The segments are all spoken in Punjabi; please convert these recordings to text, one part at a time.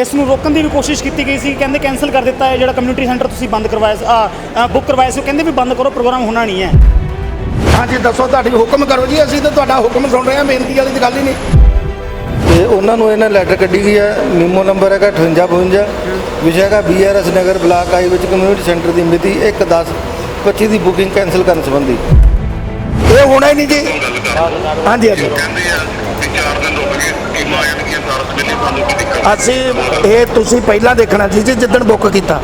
ਇਸ ਨੂੰ ਰੋਕਣ ਦੀ ਵੀ ਕੋਸ਼ਿਸ਼ ਕੀਤੀ ਗਈ ਸੀ ਕਹਿੰਦੇ ਕੈਨਸਲ ਕਰ ਦਿੱਤਾ ਹੈ ਜਿਹੜਾ ਕਮਿਊਨਿਟੀ ਸੈਂਟਰ ਤੁਸੀਂ ਬੰਦ ਕਰਵਾਇਆ ਸੀ ਆ ਬੁੱਕ ਕਰਵਾਇਆ ਸੀ ਉਹ ਕਹਿੰਦੇ ਵੀ ਬੰਦ ਕਰੋ ਪ੍ਰੋਗਰਾਮ ਹੋਣਾ ਨਹੀਂ ਹੈ। ਹਾਂਜੀ ਦੱਸੋ ਤੁਹਾਡੀ ਹੁਕਮ ਕਰੋ ਜੀ ਅਸੀਂ ਤਾਂ ਤੁਹਾਡਾ ਹੁਕਮ ਸੁਣ ਰਹੇ ਹਾਂ ਬੇਨਤੀ ਵਾਲੀ ਤਾਂ ਗੱਲ ਹੀ ਨਹੀਂ। ਤੇ ਉਹਨਾਂ ਨੂੰ ਇਹਨਾਂ ਲੈਟਰ ਕੱਢੀ ਗਈ ਹੈ ਮੀਮੋ ਨੰਬਰ ਹੈਗਾ 5852 ਵਿਸ਼ਾ ਹੈਗਾ ਬੀਆਰਐਸ ਨਗਰ ਬਲਾਕ ਆਈ ਵਿੱਚ ਕਮਿਊਨਿਟੀ ਸੈਂਟਰ ਦੀ ਮਿਤੀ 1 10 25 ਦੀ ਬੁਕਿੰਗ ਕੈਨਸਲ ਕਰਨ ਸੰਬੰਧੀ। ਇਹ ਹੋਣਾ ਹੀ ਨਹੀਂ ਜੀ। ਹਾਂਜੀ ਹਾਂਜੀ। ਸਾਰਾ ਸਾਨੂੰ ਕੀ ਦਿੱਕਤ ਅਸੀਂ ਇਹ ਤੁਸੀਂ ਪਹਿਲਾਂ ਦੇਖਣਾ ਸੀ ਜੀ ਜਿੱਦਣ ਬੁੱਕ ਕੀਤਾ।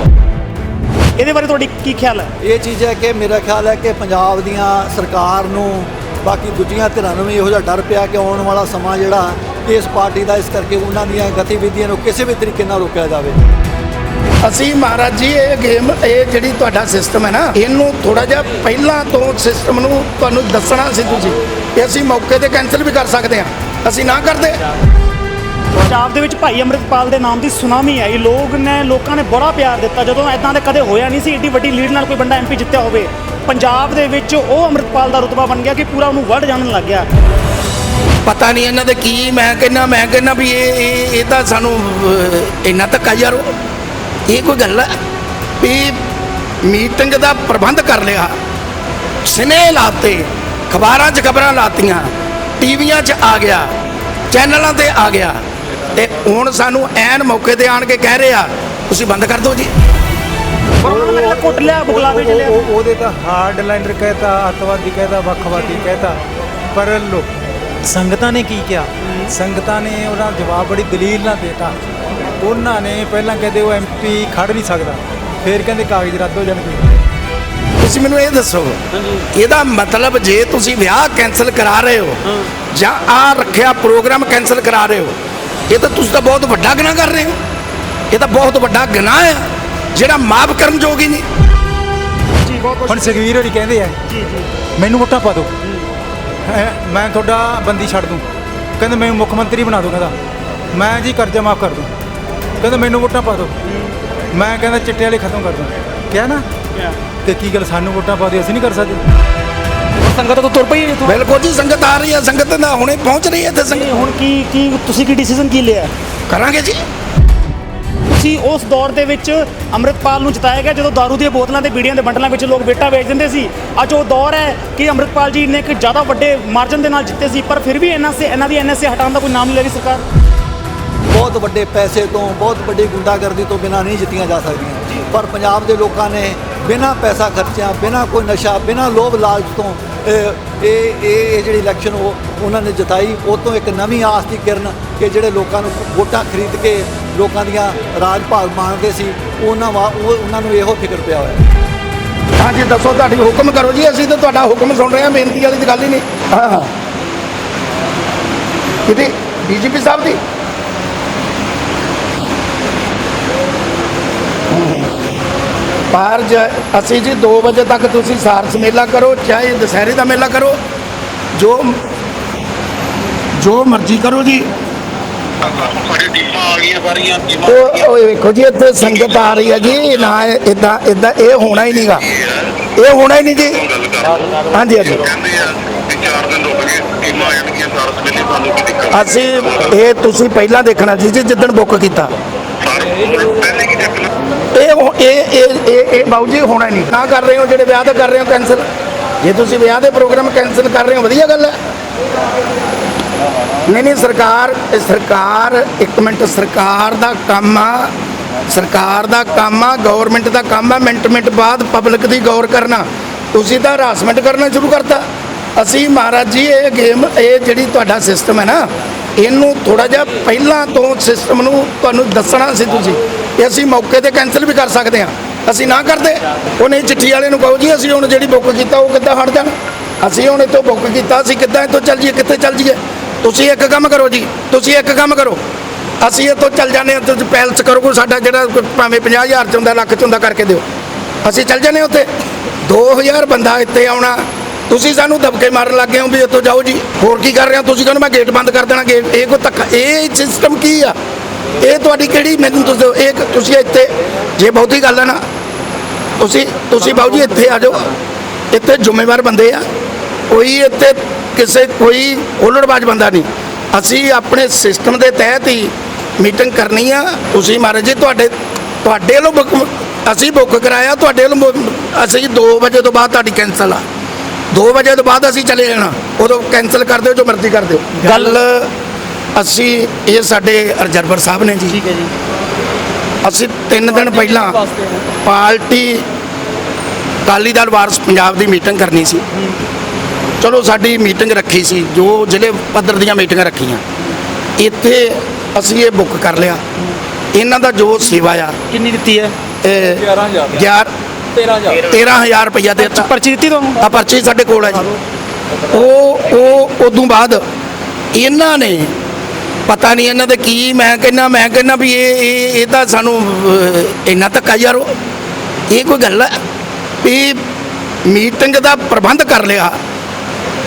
ਇਹਦੇ ਬਾਰੇ ਤੁਹਾਡੀ ਕੀ ਖਿਆਲ ਹੈ? ਇਹ ਚੀਜ਼ ਹੈ ਕਿ ਮੇਰਾ ਖਿਆਲ ਹੈ ਕਿ ਪੰਜਾਬ ਦੀਆਂ ਸਰਕਾਰ ਨੂੰ ਬਾਕੀ ਦੂਜੀਆਂ ਧਿਰਾਂ ਨੂੰ ਵੀ ਇਹੋ ਜਿਹਾ ਡਰ ਪਿਆ ਕਿ ਆਉਣ ਵਾਲਾ ਸਮਾਂ ਜਿਹੜਾ ਇਸ ਪਾਰਟੀ ਦਾ ਇਸ ਕਰਕੇ ਉਹਨਾਂ ਦੀਆਂ ਗਤੀਵਿਧੀਆਂ ਨੂੰ ਕਿਸੇ ਵੀ ਤਰੀਕੇ ਨਾਲ ਰੋਕਿਆ ਜਾਵੇ। ਅਸੀਂ ਮਹਾਰਾਜ ਜੀ ਇਹ ਗੇਮ ਇਹ ਜਿਹੜੀ ਤੁਹਾਡਾ ਸਿਸਟਮ ਹੈ ਨਾ ਇਹਨੂੰ ਥੋੜਾ ਜਿਹਾ ਪਹਿਲਾਂ ਤੋਂ ਸਿਸਟਮ ਨੂੰ ਤੁਹਾਨੂੰ ਦੱਸਣਾ ਸੀ ਤੁਸੀਂ। ਇਹ ਅਸੀਂ ਮੌਕੇ ਤੇ ਕੈਨਸਲ ਵੀ ਕਰ ਸਕਦੇ ਹਾਂ। ਅਸੀਂ ਨਾ ਕਰਦੇ। ਪੰਜਾਬ ਦੇ ਵਿੱਚ ਭਾਈ ਅੰਮ੍ਰਿਤਪਾਲ ਦੇ ਨਾਮ ਦੀ ਸੁਨਾਮੀ ਆਈ ਲੋਕ ਨੇ ਲੋਕਾਂ ਨੇ ਬੜਾ ਪਿਆਰ ਦਿੱਤਾ। ਜਦੋਂ ਐਦਾਂ ਦੇ ਕਦੇ ਹੋਇਆ ਨਹੀਂ ਸੀ ਏਡੀ ਵੱਡੀ ਲੀਡ ਨਾਲ ਕੋਈ ਬੰਦਾ ਐਮਪੀ ਜਿੱਤਿਆ ਹੋਵੇ ਪੰਜਾਬ ਦੇ ਵਿੱਚ ਉਹ ਅੰਮ੍ਰਿਤਪਾਲ ਦਾ ਰੁਤਬਾ ਬਣ ਗਿਆ ਕਿ ਪੂਰਾ ਉਹਨੂੰ ਵਰਡ ਜਾਣਨ ਲੱਗ ਗਿਆ। ਪਤਾ ਨਹੀਂ ਇਹਨਾਂ ਦੇ ਕੀ ਮੈਂ ਕਹਿੰਦਾ ਮੈਂ ਕਹਿੰਦਾ ਵੀ ਇਹ ਇਹ ਇਹ ਤਾਂ ਸਾਨੂੰ ਇੰਨਾ ਧੱਕਾ ਯਾਰੋ ਇਹ ਕੋਈ ਗੱਲ ਹੈ ਵੀ ਮੀਟਿੰਗ ਦਾ ਪ੍ਰਬੰਧ ਕਰ ਲਿਆ। ਸਿਨੇ ਲਾਤੇ ਖਬਰਾਂ 'ਚ ਖਬਰਾਂ ਲਾਤੀਆਂ। ਟੀਵੀਆਂ 'ਚ ਆ ਗਿਆ ਚੈਨਲਾਂ ਤੇ ਆ ਗਿਆ ਤੇ ਹੁਣ ਸਾਨੂੰ ਐਨ ਮੌਕੇ ਤੇ ਆਣ ਕੇ ਕਹਿ ਰਹੇ ਆ ਤੁਸੀਂ ਬੰਦ ਕਰ ਦਿਓ ਜੀ। ਪਰ ਉਹਨਾਂ ਨੇ ਮੇਰੇ ਕੁੱਟ ਲਿਆ ਬੁਗਲਾਵੇ ਚ ਲਿਆ ਉਹ- ਉਹ- ਉਹਦੇ ਤਾਂ ਹਾਰਡ ਲਾਈਨਰ ਕਹਿਤਾ ਅੱਤਵਾਦੀ ਕਹਿਤਾ ਵੱਖਵਾਦੀ ਕਹਿਤਾ ਪਰ ਲੋ ਸੰਗਤਾਂ ਨੇ ਕੀ ਕਿਹਾ? ਸੰਗਤਾਂ ਨੇ ਉਹਦਾ ਜਵਾਬ ਬੜੀ ਦਲੀਲ ਨਾਲ ਦੇਤਾ। ਉਹਨਾਂ ਨੇ ਪਹਿਲਾਂ ਕਹਿੰਦੇ ਉਹ ਐਮਪੀ ਖੜ ਨਹੀਂ ਸਕਦਾ ਫਿਰ ਕਹਿੰਦੇ ਕਾਗਜ਼ ਰੱਦ ਹੋ ਜਾਣਗੇ। ਤੁਸੀਂ ਮੈਨੂੰ ਇਹ ਦੱਸੋ ਇਹਦਾ ਮਤਲਬ ਜੇ ਤੁਸੀਂ ਵਿਆਹ ਕੈਨਸਲ ਕਰਾ ਰਹੇ ਹੋ ਜਾਂ ਆ ਰੱਖਿਆ ਪ੍ਰੋਗਰਾਮ ਕੈਨਸਲ ਕਰਾ ਰਹੇ ਹੋ ਇਹ ਤਾਂ ਤੁਸੀਂ ਤਾਂ ਬਹੁਤ ਵੱਡਾ ਗੁਨਾਹ ਕਰ ਰਹੇ ਹੋ। ਇਹ ਤਾਂ ਬਹੁਤ ਵੱਡਾ ਗੁਨਾਹ ਹੈ ਜਿਹੜਾ ਮਾਫ ਕਰਨ ਯੋਗ ਹੀ ਨਹੀਂ। ਜੀ ਬਹੁਤ ਹੁਣ ਸੁਖਵੀਰ ਹੋਰੀ ਕਹਿੰਦੇ ਆ ਜੀ ਜੀ। ਮੈਨੂੰ ਵੋਟਾਂ ਪਾ ਦਿਓ। ਮੈਂ ਤੁਹਾਡਾ ਬੰਦੀ ਛੱਡ ਦੂੰ। ਕਹਿੰਦੇ ਮੈਨੂੰ ਮੁੱਖ ਮੰਤਰੀ ਬਣਾ ਦਿਓ ਕਹਿੰਦਾ। ਮੈਂ ਜੀ ਕਰਜ਼ਾ ਮਾਫ ਕਰ ਦੂੰ। ਕਹਿੰਦਾ ਮੈਨੂੰ ਵੋਟਾਂ ਪਾ ਦਿਓ। ਮੈਂ ਕਹਿੰਦਾ ਚਿੱਟੇ ਵਾਲੇ ਖਤਮ ਕਰ ਦੂੰ। ਕਿਹਾ ਨਾ? ਤੇ ਕੀ ਗੱਲ ਸਾਨੂੰ ਵੋਟਾਂ ਪਾ ਦਿਓ ਅਸੀਂ ਨਹੀਂ ਕਰ ਸਕਦੇ। ਸੰਗਤ ਤੋਂ ਤੁਰ ਪਈ ਇੱਥੋਂ? ਬਿਲਕੁਲ ਜੀ ਸੰਗਤ ਆ ਰਹੀ ਹੈ ਸੰਗਤ ਦਾ ਹੁਣੇ ਪਹੁੰਚ ਰਹੀ ਹੈ ਇੱਥੇ ਤੇ ਸੰਗਤ ਹੁਣ ਕੀ ਕੀ ਤੁਸੀਂ ਕੀ ਡਿਸੀਜਨ ਕੀ ਲਿਆ? ਕਰਾਂਗੇ ਜੀ। ਤੁਸੀਂ ਉਸ ਦੌਰ ਦੇ ਵਿੱਚ ਅੰਮ੍ਰਿਤਪਾਲ ਨੂੰ ਜਿਤਾਇਆ ਗਿਆ ਜਦੋਂ दारू ਦੀਆਂ ਬੋਤਲਾਂ ਤੇ ਬੀੜੀਆਂ ਦੇ ਬੰਡਲਾਂ ਵਿੱਚ ਲੋਕ ਬੇਟਾ ਵੇਚ ਦਿੰਦੇ ਸੀ। ਅੱਜ ਉਹ ਦੌਰ ਹੈ ਕਿ ਅੰਮ੍ਰਿਤਪਾਲ ਜੀ ਨੇ ਇੱਕ ਜ਼ਿਆਦਾ ਵੱਡੇ ਮਾਰਜਨ ਦੇ ਨਾਲ ਜਿੱਤੇ ਸੀ ਪਰ ਫਿਰ ਵੀ ਇਹਨਾਂ ਸੇ ਇਹਨਾਂ ਦੀ ਐਨਐਸਏ ਹਟਾਉਣ ਦਾ ਕੋਈ ਨਾਮ ਨਹੀਂ ਲੈ ਰਹੀ ਸਰਕਾਰ। ਬਹੁਤ ਵੱਡੇ ਪੈਸੇ ਤੋਂ ਬਹੁਤ ਵੱਡੀ ਗੁੰਡਾਗਰਦੀ ਤੋਂ ਬਿਨਾਂ ਨਹੀਂ ਜਿੱਤੀਆਂ ਜਾ ਸਕਦੀਆਂ। ਪਰ ਪੰਜਾਬ ਦੇ ਲੋਕਾਂ ਨੇ ਬਿਨਾਂ ਪੈਸਾ ਖਰਚਿਆ ਬਿਨਾਂ ਕੋਈ ਨਸ਼ਾ ਬਿਨਾਂ ਲੋਭ ਲਾਲਚ ਤੋਂ ਇਹ ਇਹ ਇਹ ਜਿਹੜੀ ਇਲੈਕਸ਼ਨ ਉਹ ਉਹਨਾਂ ਨੇ ਜਿਤਾਈ ਉਹ ਤੋਂ ਇੱਕ ਨਵੀਂ ਆਸ ਦੀ ਕਿਰਨ ਕਿ ਜਿਹੜੇ ਲੋਕਾਂ ਨੂੰ ਵੋਟਾਂ ਖਰੀਦ ਕੇ ਲੋਕਾਂ ਦੀਆਂ ਰਾਜ ਭਾਗ ਮਾਣਦੇ ਸੀ ਉਹਨਾਂ ਵਾ ਉਹ ਉਹਨਾਂ ਨੂੰ ਇਹੋ ਫਿਕਰ ਪਿਆ ਹੋਇਆ। ਹਾਂਜੀ ਦੱਸੋ ਤੁਹਾਡੀ ਹੁਕਮ ਕਰੋ ਜੀ ਅਸੀਂ ਤਾਂ ਤੁਹਾਡਾ ਹੁਕਮ ਸੁਣ ਰਹੇ ਹਾਂ ਬੇਨਤੀ ਵਾਲੀ ਤਾਂ ਗੱਲ ਹੀ ਨਹੀਂ। ਹਾਂ ਹਾਂ। ਕਿਤੇ ਡੀਜੀਪੀ ਸਾਹਿਬ ਦੀ? ਪਰ ਜ- ਅਸੀਂ ਜੀ 2 ਵਜੇ ਤੱਕ ਤੁਸੀਂ ਸਾਰਸ ਮੇਲਾ ਕਰੋ, ਚਾਹੇ ਦੁਸਹਿਰੇ ਦਾ ਮੇਲਾ ਕਰੋ। ਜੋ ਜੋ ਮਰਜ਼ੀ ਕਰੋ ਜੀ। ਉਹ ਵੇਖੋ ਜੀ, ਇੱਥੇ ਸੰਗਤ ਆ ਰਹੀ ਹੈ ਜੀ। ਨਾ ਇਦਾਂ ਇਦਾਂ ਇਹ ਹੋਣਾ ਹੀ ਨਹੀਂਗਾ ਇਹ ਹੋਣਾ ਹੀ ਨਹੀਂ ਜੀ। ਹਾਂਜੀ ਹਾਂਜੀ। ਅਸੀਂ ਇਹ ਤੁਸੀਂ ਪਹਿਲਾਂ ਦੇਖਣਾ ਸੀ ਜੀ, ਜਿੱਦਣ ਬੁੱਕ ਕੀਤਾ। ਸਾਰੇ ਇਹ ਇਹ ਇਹ ਇਹ ਬਾਊ ਜੀ ਹੋਣਾ ਨਹੀਂ। ਤਾਂ ਕਰ ਰਹੇ ਹੋ, ਜਿਹੜੇ ਵਿਆਹ ਤੇ ਕਰ ਰਹੇ ਹੋ ਕੈਨਸਲ ਜੇ ਤੁਸੀਂ ਵਿਆਹ ਦੇ ਪ੍ਰੋਗਰਾਮ ਕੈਨਸਲ ਕਰ ਰਹੇ ਹੋ, ਵਧੀਆ ਗੱਲ ਹੈ। ਨਹੀਂ ਨਹੀਂ, ਸਰਕਾਰ ਸਰਕਾਰ, ਇੱਕ ਮਿੰਟ, ਸਰਕਾਰ ਦਾ ਕੰਮ ਆ। ਸਰਕਾਰ ਦਾ ਕੰਮ ਆ ਗਵਰਨਮੈਂਟ ਦਾ ਕੰਮ ਆ, ਮਿੰਟ ਮਿੰਟ ਬਾਅਦ ਪਬਲਿਕ ਦੀ ਗੌਰ ਕਰਨਾ। ਤੁਸੀਂ ਤਾਂ ਹਰਾਸਮੈਂਟ ਕਰਨਾ ਸ਼ੁਰੂ ਕਰਤਾ। ਅਸੀਂ ਮਹਾਰਾਜ ਜੀ, ਇਹ ਗੇਮ ਇਹ ਜਿਹੜੀ ਤੁਹਾਡਾ ਸਿਸਟਮ ਹੈ ਨਾ, ਇਹਨੂੰ ਥੋੜਾ ਜਿਹਾ ਪਹਿਲਾਂ ਤੋਂ ਸਿਸਟਮ ਨੂੰ ਤੁਹਾਨੂੰ ਦੱਸਣਾ ਸੀ ਤੁਸੀਂ। ਕਿ ਅਸੀਂ ਮੌਕੇ ਤੇ ਕੈਨਸਲ ਵੀ ਕਰ ਸਕਦੇ ਹਾਂ। ਅਸੀਂ ਨਾ ਕਰਦੇ। ਉਹਨੇ ਚਿੱਠੀ ਵਾਲੇ ਨੂੰ ਕਹੋ ਜੀ, ਅਸੀਂ ਹੁਣ ਜਿਹੜੀ ਬੁੱਕ ਕੀਤਾ, ਉਹ ਕਿੱਦਾਂ ਹਟ ਜਾਣ? ਅਸੀਂ ਹੁਣ ਇੱਥੋਂ ਬੁੱਕ ਕੀਤਾ, ਅਸੀਂ ਕਿੱਦਾਂ ਇੱਥੋਂ ਚੱਲ ਜੀਏ ਕਿੱਥੇ ਚੱਲ ਜੀਏ ਤੁਸੀਂ ਇੱਕ ਕੰਮ ਕਰੋ ਜੀ, ਤੁਸੀਂ ਇੱਕ ਕੰਮ ਕਰੋ। ਅਸੀਂ ਇੱਥੋਂ ਚੱਲ ਜਾਂਦੇ ਹਾਂ, ਤੁਸੀਂ ਪੈਲਸ ਕਰੋ ਕੋਈ ਸਾਡਾ ਜਿਹੜਾ ਕੋਈ ਭਾਵੇਂ 50000 ਚ ਹੁੰਦਾ, ਲੱਖ ਚ ਹੁੰਦਾ, ਕਰਕੇ ਦਿਓ। ਅਸੀਂ ਚੱਲ ਜਾਂਦੇ ਹਾਂ ਉੱਥੇ। 2000 ਬੰਦਾ ਇੱਥੇ ਆਉਣਾ। ਤੁਸੀਂ ਸਾਨੂੰ ਦਬਕੇ ਮਾਰਨ ਲੱਗੇ ਹੋ ਵੀ ਇੱਥੋਂ ਜਾਓ ਜੀ। ਹੋਰ ਕੀ ਕਰ ਰਹੇ ਹੋ? ਤੁਸੀਂ ਕਹਿੰਦੇ ਮੈਂ ਗੇਟ ਬੰਦ ਕਰ ਦੇਣਾ ਗੇਟ ਇਹ ਕੋ ਧੱਕਾ ਇਹ ਸਿਸਟਮ ਕੀ ਆ? ਇਹ ਤੁਹਾਡੀ ਕਿਹੜੀ ਮੈਨੂੰ ਦੱਸੋ ਇਹ ਤੁਸੀਂ ਇੱਥੇ ਜੇ ਬਹੁਤੀ ਗੱਲ ਹੈ ਨਾ ਤੁਸੀਂ ਤੁਸੀਂ ਬਾਊ ਜੀ ਇੱਥੇ ਆ ਜਾਓ। ਇੱਥੇ ਜ਼ਿੰਮੇਵਾਰ ਬੰਦੇ ਆ। ਕੋਈ ਇੱਥੇ ਕਿਸੇ ਕੋਈ ਹੁੱਲੜਬਾਜ਼ ਬੰਦਾ ਨਹੀਂ। ਅਸੀਂ ਆਪਣੇ ਸਿਸਟਮ ਦੇ ਤਹਿਤ ਹੀ ਮੀਟਿੰਗ ਕਰਨੀ ਆ। ਤੁਸੀਂ ਮਹਾਰਾਜ ਜੀ ਤੁਹਾਡੇ ਤੁਹਾਡੇ ਵੱਲੋਂ ਬੁੱਕ ਅਸੀਂ ਬੁੱਕ ਕਰਾਇਆ ਤੁਹਾਡੇ ਵੱਲੋਂ ਅਸੀਂ 2 ਵਜੇ ਤੋਂ ਬਾਅਦ ਤੁਹਾਡੀ ਕੈਂਸਲ ਆ। 2 ਵਜੇ ਤੋਂ ਬਾਅਦ ਅਸੀਂ ਚਲੇ ਜਾਣਾ। ਉਦੋਂ ਕੈਂਸਲ ਕਰ ਦਿਓ ਜੋ ਮਰਜ਼ੀ ਕਰ ਦਿਓ। ਗੱਲ ਅਸੀਂ ਇਹ ਸਾਡੇ ਰਿਜ਼ਰਵਰ ਸਾਹਿਬ ਨੇ ਜੀ। ਠੀਕ ਹੈ ਜੀ। ਅਸੀਂ 3 ਦਿਨ ਪਹਿਲਾਂ ਪਾਰਟੀ ਅਕਾਲੀ ਦਲ ਵਾਰਸ ਪੰਜਾਬ ਦੀ ਮੀਟਿੰਗ ਕਰਨੀ ਸੀ। ਚਲੋ ਸਾਡੀ ਮੀਟਿੰਗ ਰੱਖੀ ਸੀ ਜੋ ਜ਼ਿਲ੍ਹੇ ਪੱਧਰ ਦੀਆਂ ਮੀਟਿੰਗਾਂ ਰੱਖੀਆਂ। ਇੱਥੇ ਅਸੀਂ ਇਹ ਬੁੱਕ ਕਰ ਲਿਆ। ਇਹਨਾਂ ਦਾ ਜੋ ਸੇਵਾ ਆ ਕਿੰਨੀ ਦਿੱਤੀ ਹੈ? 11000 13000 13000 ਰੁਪਇਆ ਦੇ ਦਿੱਤਾ ਪਰਚੀ ਦਿੱਤੀ ਤੁਹਾਨੂੰ? ਆ ਪਰਚੀ ਸਾਡੇ ਕੋਲ ਹੈ ਜੀ। ਉਹ ਉਹ ਉਦੋਂ ਬਾਅਦ ਇਹਨਾਂ ਨੇ ਪਤਾ ਨਹੀਂ ਇਹਨਾਂ ਦੇ ਕੀ ਮੈਂ ਕਹਿੰਦਾ ਮੈਂ ਕਹਿੰਦਾ ਵੀ ਇਹ ਇਹ ਇਹ ਤਾਂ ਸਾਨੂੰ ਅਹ, ਇੰਨਾ ਧੱਕਾ ਯਾਰੋ ਇਹ ਕੋਈ ਗੱਲ ਹੈ ਵੀ ਮੀਟਿੰਗ ਦਾ ਪ੍ਰਬੰਧ ਕਰ ਲਿਆ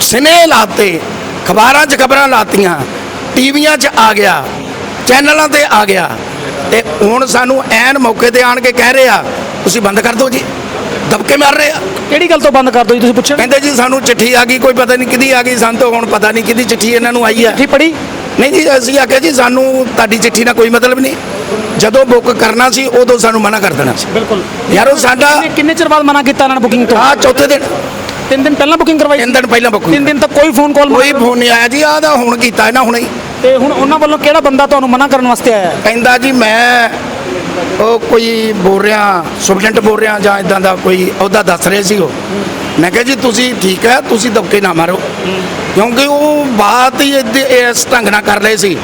ਸਿਨੇ ਲਾਤੇ ਖਬਰਾਂ 'ਚ ਖਬਰਾਂ ਲਾਤੀਆਂ ਟੀਵੀਆਂ 'ਚ ਆ ਗਿਆ ਚੈਨਲਾਂ ਤੇ ਆ ਗਿਆ ਤੇ ਹੁਣ ਸਾਨੂੰ ਐਨ ਮੌਕੇ ਤੇ ਆਣ ਕੇ ਕਹਿ ਰਹੇ ਆ ਤੁਸੀਂ ਬੰਦ ਕਰ ਦਿਓ ਜੀ ਦਬਕੇ ਮਾਰ ਰਹੇ ਆ। ਕਿਹੜੀ ਗੱਲ ਤੋਂ ਬੰਦ ਕਰ ਦੋ ਜੀ ਤੁਸੀਂ ਪੁੱਛਿਆ? ਕਹਿੰਦੇ ਜੀ ਸਾਨੂੰ ਚਿੱਠੀ ਆ ਗਈ ਕੋਈ ਪਤਾ ਨਹੀਂ ਕਿਹਦੀ ਆ ਗਈ ਸਾਨੂੰ ਤਾਂ ਹੁਣ ਪਤਾ ਨਹੀਂ ਕਿਹਦੀ ਚਿੱਠੀ ਇਹਨਾਂ ਨੂੰ ਆਈ ਆ। ਚਿੱਠੀ ਪੜੀ ਨਹੀਂ ਜੀ ਅਸੀਂ ਆਖਿਆ ਜੀ ਸਾਨੂੰ ਤੁਹਾਡੀ ਚਿੱਠੀ ਨਾਲ ਕੋਈ ਮਤਲਬ ਨਹੀਂ। ਜਦੋਂ ਬੁੱਕ ਕਰਨਾ ਸੀ ਉਦੋਂ ਸਾਨੂੰ ਮਨਾ ਕਰ ਦੇਣਾ ਸੀ। ਬਿਲਕੁਲ। ਯਾਰੋ ਸਾਡਾ ਕਿੰਨੇ- ਕਿੰਨੇ ਚਿਰ ਬਾਅਦ ਮਨਾ ਕੀਤਾ ਇਹਨਾਂ ਨੇ ਬੁਕਿੰਗ ਤੋਂ? ਆ ਚੌਥੇ ਦਿਨ। ਤਿੰਨ ਦਿਨ ਪਹਿਲਾਂ ਬੁਕਿੰਗ ਕਰਵਾਈ ਤਿੰਨ ਦਿਨ ਪਹਿਲਾਂ ਬੁੱਕ ਤਿੰਨ ਦਿਨ ਤੱਕ ਕੋਈ ਫੋਨ ਕਾਲ ਕੋਈ ਫੋਨ ਨਹੀਂ ਆਇਆ ਜੀ ਆਹ ਤਾਂ ਹੁਣ ਕੀਤਾ ਇਹਨਾਂ ਹੁਣੇ ਹੀ। ਤੇ ਹੁਣ ਉਹਨਾਂ ਵੱਲੋਂ ਕਿਹੜਾ ਬੰਦਾ ਤੁਹਾਨੂੰ ਮਨਾ ਕਰਨ ਵਾਸਤੇ ਆਇਆ? ਹੈ? ਕਹਿੰਦਾ ਜੀ ਮੈਂ ਉਹ ਕੋਈ ਬੋਲ ਰਿਹਾ ਸੁਪਰਡੈਂਟ ਬੋਲ ਰਿਹਾ ਜਾਂ ਇਦਾਂ ਦਾ ਕੋਈ ਅਹੁਦਾ ਦੱਸ ਰਹੇ ਸੀ ਉਹ। ਮੈਂ ਕਿਹਾ ਜੀ ਤੁਸੀਂ ਠੀਕ ਹੈ ਤੁਸੀਂ ਦਬਕੇ ਨਾ ਮਾਰੋ। ਕਿਉਂਕਿ ਉਹ ਬਾਤ ਹੀ ਇਸ ਢੰਗ ਨਾਲ ਕਰ ਰਹੇ ਸੀ।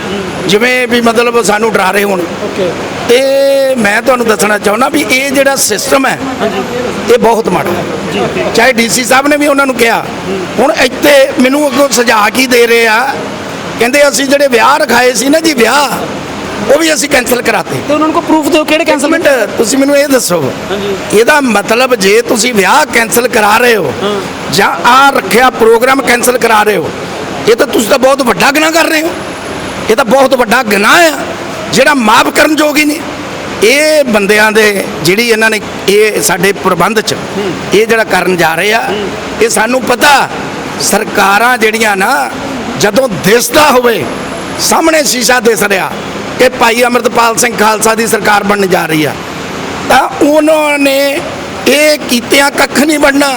ਜਿਵੇਂ ਵੀ ਮਤਲਬ ਸਾਨੂੰ ਡਰਾ ਰਹੇ ਹੋਣ। ਤੇ ਮੈਂ ਤੁਹਾਨੂੰ ਦੱਸਣਾ ਚਾਹੁੰਦਾ ਵੀ ਇਹ ਜਿਹੜਾ ਸਿਸਟਮ ਹੈ ਇਹ ਬਹੁਤ ਮਾੜਾ ਚਾਹੇ ਡੀਸੀ ਸਾਹਿਬ ਨੇ ਵੀ ਉਹਨਾਂ ਨੂੰ ਕਿਹਾ। ਹੁਣ ਇੱਥੇ ਮੈਨੂੰ ਅੱਗੋਂ ਸੁਝਾਅ ਕੀ ਦੇ ਰਹੇ ਆ? ਕਹਿੰਦੇ ਅਸੀਂ ਜਿਹੜੇ ਵਿਆਹ ਰਖਾਏ ਸੀ ਨਾ ਜੀ ਵਿਆਹ। ਉਹ ਵੀ ਅਸੀਂ ਕੈਨਸਲ ਕਰਾਤੇ। ਤੇ ਉਹਨਾਂ ਨੂੰ ਪ੍ਰੂਫ ਦਿਓ ਕਿਹੜੇ ਕੈਨਸਲ ਮਿੰਟ ਤੁਸੀਂ ਮੈਨੂੰ ਇਹ ਦੱਸੋ। ਇਹਦਾ ਮਤਲਬ ਜੇ ਤੁਸੀਂ ਵਿਆਹ ਕੈਨਸਲ ਕਰਾ ਰਹੇ ਹੋ ਜਾਂ ਆ ਰੱਖਿਆ ਪ੍ਰੋਗਰਾਮ ਕੈਨਸਲ ਕਰਾ ਰਹੇ ਹੋ ਇਹ ਤਾਂ ਤੁਸੀਂ ਤਾਂ ਬਹੁਤ ਵੱਡਾ ਗੁਨਾਹ ਕਰ ਰਹੇ ਹੋ। ਇਹ ਤਾਂ ਬਹੁਤ ਵੱਡਾ ਗੁਨਾਹ ਆ ਜਿਹੜਾ ਮਾਫ ਕਰਨ ਯੋਗ ਹੀ ਨਹੀਂ। ਇਹ ਬੰਦਿਆਂ ਦੇ ਜਿਹੜੀ ਇਹਨਾਂ ਨੇ ਇਹ ਸਾਡੇ ਪ੍ਰਬੰਧ 'ਚ ਇਹ ਜਿਹੜਾ ਕਰਨ ਜਾ ਰਹੇ ਆ ਇਹ ਸਾਨੂੰ ਪਤਾ ਸਰਕਾਰਾਂ ਜਿਹੜੀਆਂ ਨਾ ਜਦੋਂ ਦਿਸਦਾ ਹੋਵੇ ਸਾਹਮਣੇ ਸ਼ੀਸ਼ਾ ਦਿਸ ਰਿਹਾ ਕਿ ਭਾਈ ਅਮਰਤਪਾਲ ਸਿੰਘ ਖਾਲਸਾ ਦੀ ਸਰਕਾਰ ਬਣਨ ਜਾ ਰਹੀ ਆ। ਤਾਂ ਉਹਨਾਂ ਨੇ ਇਹ ਕੀਤਿਆਂ ਕੱਖ ਨਹੀਂ ਬਣਨਾ।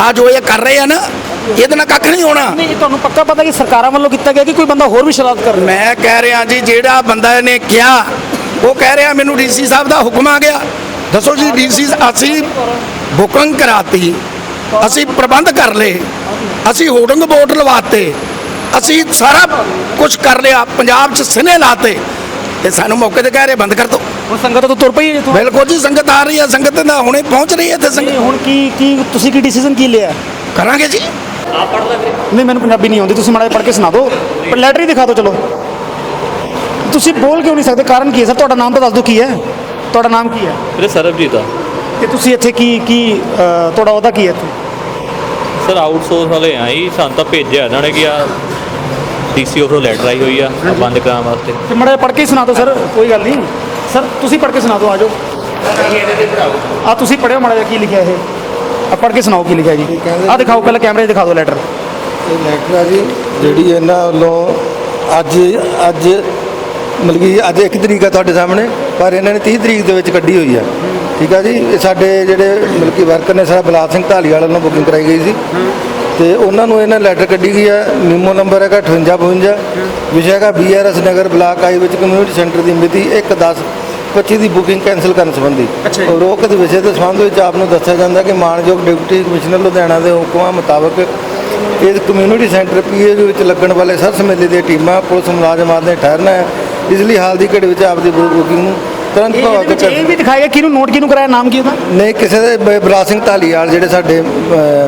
ਆ ਜੋ ਇਹ ਕਰ ਰਹੇ ਆ ਨਾ ਇਹਦੇ ਨਾਲ ਕੱਖ ਨਹੀਂ ਹੋਣਾ। ਨਹੀਂ ਤੁਹਾਨੂੰ ਪੱਕਾ ਪਤਾ ਕਿ ਸਰਕਾਰਾਂ ਵੱਲੋਂ ਕੀਤਾ ਗਿਆ ਕਿ ਕੋਈ ਬੰਦਾ ਹੋਰ ਵੀ ਸ਼ਰਾਰਤ ਕਰ ਰਿਹਾ? ਮੈਂ ਕਹਿ ਰਿਹਾ ਜੀ ਜਿਹੜਾ ਬੰਦਾ ਨੇ ਕਿਹਾ ਉਹ ਕਹਿ ਰਿਹਾ ਮੈਨੂੰ ਡੀਸੀ ਸਾਹਿਬ ਦਾ ਹੁਕਮ ਆ ਗਿਆ। ਦੱਸੋ ਜੀ ਡੀਸੀ ਅਸੀਂ ਬੁਕਿੰਗ ਕਰਾਤੀ ਅਸੀਂ ਪ੍ਰਬੰਧ ਕਰ ਲਏ ਅਸੀਂ ਹੋਰਡਿੰਗ ਬੋਰਡ ਲਵਾਤੇ। ਅਸੀਂ ਸਾਰਾ ਕੁਝ ਕਰ ਲਿਆ ਪੰਜਾਬ 'ਚ ਸਿਨੇ ਲਾਤੇ। ਤੇ ਸਾਨੂੰ ਮੌਕੇ ਤੇ ਕਹਿ ਰਹੇ ਬੰਦ ਕਰ ਦਿਓ ਹੁਣ ਸੰਗਤ ਤੋਂ ਤੁਰ ਪਈ ਹੈ ਜਿੱਥੋਂ ਬਿਲਕੁਲ ਜੀ ਸੰਗਤ ਆ ਰਹੀ ਹੈ ਸੰਗਤ ਤਾਂ ਹੁਣੇ ਪਹੁੰਚ ਰਹੀ ਹੈ ਇੱਥੇ ਨਹੀਂ, ਸੰਗਤ ਹੁਣ ਕੀ ਕੀ ਤੁਸੀਂ ਕੀ ਡਿਸੀਜਨ ਕੀ ਲਿਆ? ਕਰਾਂਗੇ ਜੀ। ਨਹੀਂ ਮੈਨੂੰ ਪੰਜਾਬੀ ਨਹੀਂ ਆਉਂਦੀ ਤੁਸੀਂ ਮਾੜਾ ਜਿਹਾ ਪੜ੍ਹ ਕੇ ਸੁਣਾ ਦਿਓ। ਪਰ ਲੈਟਰ ਹੀ ਦਿਖਾ ਦਿਓ ਚਲੋ। ਤੁਸੀਂ ਬੋਲ ਕਿਉਂ ਨਹੀਂ ਸਕਦੇ? ਕਾਰਨ ਕੀ ਹੈ? ਸਰ ਤੁਹਾਡਾ ਨਾਮ ਤਾਂ ਦੱਸ ਦਿਓ ਕੀ ਹੈ? ਤੁਹਾਡਾ ਨਾਮ ਕੀ ਹੈ? ਵੀਰੇ ਸਰਬਜੀਤ ਆ। ਤੇ ਤੁਸੀਂ ਇੱਥੇ ਕੀ ਕੀ ਤੁਹਾਡਾ ਉਹਦਾ ਕੀ ਹੈ ਇੱਥੇ? ਸਰ ਆਊਟਸੋਰਸ ਵਾਲੇ ਆ ਸਾਨੂੰ ਤਾਂ ਭੇਜਿਆ ਇਹਨਾਂ ਨੇ ਕਿ ਆ ਡੀਸੀ ਆਫਰੋਂ ਲੈਟਰ ਆਈ ਹੋਈ ਆ ਬੰਦ ਕਰਾਉਣ ਵਾਸਤੇ। ਤੇ ਮਾੜਾ ਜਿਹਾ ਪੜ੍ਹ ਕੇ ਹੀ ਸੁਣਾ ਦਿਓ ਸਰ ਕੋਈ ਗੱਲ ਨਹੀਂ। ਸਰ ਤੁਸੀਂ ਪੜ੍ਹ ਕੇ ਸੁਣਾ ਦਿਓ ਆਜੋ ਆ ਤੁਸੀਂ ਪੜ੍ਹਿਓ ਮਾੜਾ ਜਿਹਾ ਕੀ ਲਿਖਿਆ ਇਹ? ਆ ਪੜ੍ਹ ਕੇ ਸੁਣਾਓ ਕੀ ਲਿਖਿਆ ਜੀ। ਆ ਦਿਖਾਓ ਪਹਿਲਾਂ ਕੈਮਰੇ 'ਚ ਦਿਖਾ ਦਿਓ ਲੈਟਰ। ਇਹ ਲੈਟਰ ਆ ਜੀ ਜਿਹੜੀ ਇਹਨਾਂ ਵੱਲੋਂ ਅੱਜ ਅੱਜ ਮਤਲਬ ਕਿ ਅੱਜ ਇੱਕ ਤਰੀਕ ਆ ਤੁਹਾਡੇ ਸਾਹਮਣੇ ਪਰ ਇਹਨਾਂ ਨੇ 30 ਤਰੀਕ ਦੇ ਵਿੱਚ ਕੱਢੀ ਹੋਈ ਆ। ਠੀਕ ਆ ਜੀ ਇਹ ਸਾਡੇ ਜਿਹੜੇ ਮਤਲਬ ਕਿ ਵਰਕਰ ਨੇ ਸਾਰਾ ਬਲਾਕ ਸਿੰਘ ਢਾਲੀਵਾਲ ਵੱਲੋਂ ਬੁਕਿੰਗ ਕਰਾਈ ਗਈ ਸੀ। ਤੇ ਉਹਨਾਂ ਨੂੰ ਇਹਨਾਂ ਲੈਟਰ ਕੱਢੀ ਗਈ ਆ ਮੀਮੋ ਨੰਬਰ ਹੈਗਾ 5852 ਵਿਸ਼ਾ ਹੈਗਾ ਬੀਆਰਐਸ ਨਗਰ ਬਲਾਕ ਆਈ ਵਿੱਚ ਕਮਿਊਨਿਟੀ ਸੈਂਟਰ ਦੀ ਮਿਤੀ 110 25 ਦੀ ਬੁਕਿੰਗ ਕੈਨਸਲ ਕਰਨ ਸੰਬੰਧੀ। ਰੋਕ ਦੇ ਵਿਸ਼ੇ ਦੇ ਸੰਬੰਧ ਵਿੱਚ ਆਪ ਨੂੰ ਦੱਸਿਆ ਜਾਂਦਾ ਕਿ ਮਾਨਯੋਗ ਡਿਪਟੀ ਕਮਿਸ਼ਨਰ ਲੁਧਿਆਣਾ ਦੇ ਹੁਕਮਾਂ ਮੁਤਾਬਕ ਇਸ ਕਮਿਊਨਿਟੀ ਸੈਂਟਰ ਪੀਏਯੂ ਵਿੱਚ ਲੱਗਣ ਵਾਲੇ ਸਰਸ ਮੇਲੇ ਦੀਆਂ ਟੀਮਾਂ ਪੁਲਿਸ ਮੁਲਾਜ਼ਮਾਂ ਨੇ ਠਹਿਰਨਾ ਹੈ। ਇਸ ਲਈ ਹਾਲ ਦੀ ਘੜੀ ਵਿੱਚ ਆਪ ਦੀ ਬੁਕਿੰਗ ਨੂੰ ਤੁਰੰਤ ਪ੍ਰਭਾਵਿਤ ਵਿੱਚ ਇਹ ਕਰ ਵੀ ਦਿਖਾਏਗਾ ਕਿਹਨੂੰ ਨੋਟ ਕਿਹਨੂੰ ਕਰਾਇਆ ਨਾਮ ਕੀ ਉਹਦਾ? ਨਹੀਂ ਕਿਸੇ ਦੇ ਬ- ਬਰਾੜ ਸਿੰਘ ਢਾਲੀਵਾਲ ਜਿਹੜੇ ਸਾਡੇ